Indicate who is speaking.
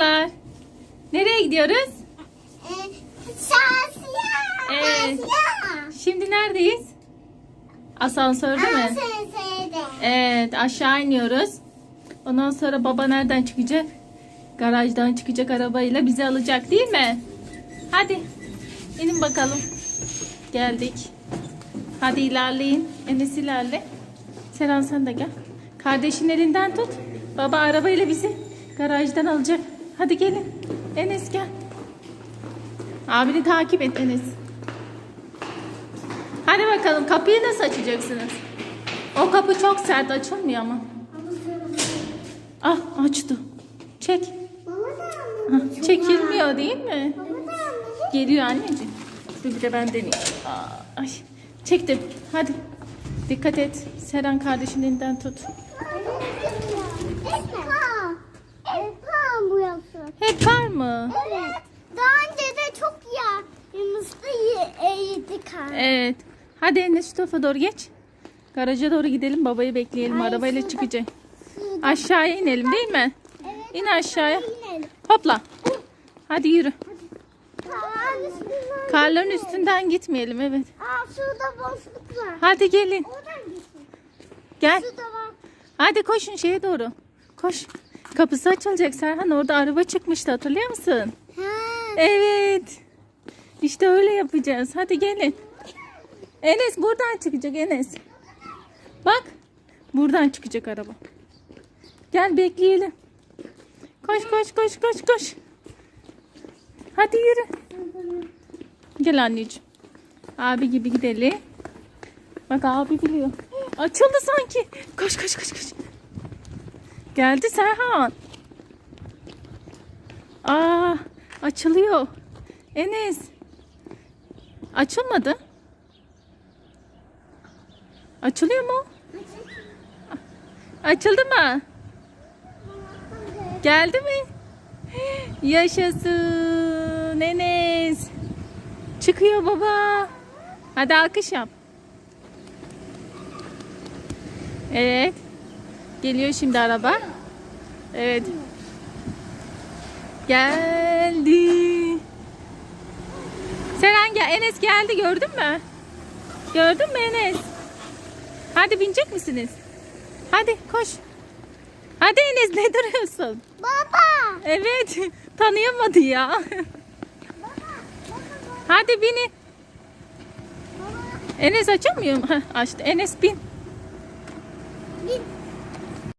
Speaker 1: çocuklar. Nereye gidiyoruz?
Speaker 2: Şasiye.
Speaker 1: Evet. Şimdi neredeyiz? Asansörde mi? Evet aşağı iniyoruz. Ondan sonra baba nereden çıkacak? Garajdan çıkacak arabayla bizi alacak değil mi? Hadi inin bakalım. Geldik. Hadi ilerleyin. Enes ilerle. Seren sen de gel. Kardeşin elinden tut. Baba arabayla bizi garajdan alacak. Hadi gelin. Enes gel. Abini takip et Enes. Hadi bakalım kapıyı nasıl açacaksınız? O kapı çok sert açılmıyor ama. Ah açtı. Çek. Ah, çekilmiyor değil mi? Geliyor anneciğim. Dur bir de ben deneyeyim. Aa, Ay. Çektim. Hadi. Dikkat et. Seren kardeşinin elinden tut. Hep var mı?
Speaker 2: Evet. Daha önce de çok ya. Yunus'ta yedik ha.
Speaker 1: Evet. Hadi Enes şu tarafa doğru geç. Garaja doğru gidelim. Babayı bekleyelim.
Speaker 2: Ay,
Speaker 1: Arabayla
Speaker 2: şurada.
Speaker 1: çıkacak. Aşağıya inelim değil mi?
Speaker 2: Evet.
Speaker 1: İn aşağıya.
Speaker 2: İnelim.
Speaker 1: Hopla. Hadi yürü.
Speaker 2: Karın üstünden.
Speaker 1: Karların üstünden gitmeyelim evet.
Speaker 2: Aa şurada boşluk var.
Speaker 1: Hadi gelin.
Speaker 2: Oradan gitsin.
Speaker 1: Gel.
Speaker 2: Şurada var.
Speaker 1: Hadi koşun şeye doğru. Koş. Kapısı açılacak Serhan. Orada araba çıkmıştı hatırlıyor musun?
Speaker 2: Ha.
Speaker 1: Evet. İşte öyle yapacağız. Hadi gelin. Enes buradan çıkacak Enes. Bak. Buradan çıkacak araba. Gel bekleyelim. Koş koş koş koş koş. Hadi yürü. Gel anneciğim. Abi gibi gidelim. Bak abi biliyor. Açıldı sanki. Koş koş koş koş. Geldi Serhan. Aa, açılıyor. Enes. Açılmadı. Açılıyor mu? Açıldı mı? Geldi mi? Yaşasın Enes. Çıkıyor baba. Hadi alkış yap. Evet. Geliyor şimdi araba. Evet. Geldi. Seren gel. Enes geldi gördün mü? Gördün mü Enes? Hadi binecek misiniz? Hadi koş. Hadi Enes ne duruyorsun?
Speaker 2: Baba.
Speaker 1: Evet. Tanıyamadı ya. Hadi binin. Enes açamıyor mu? Açtı. Enes bin.
Speaker 2: Git.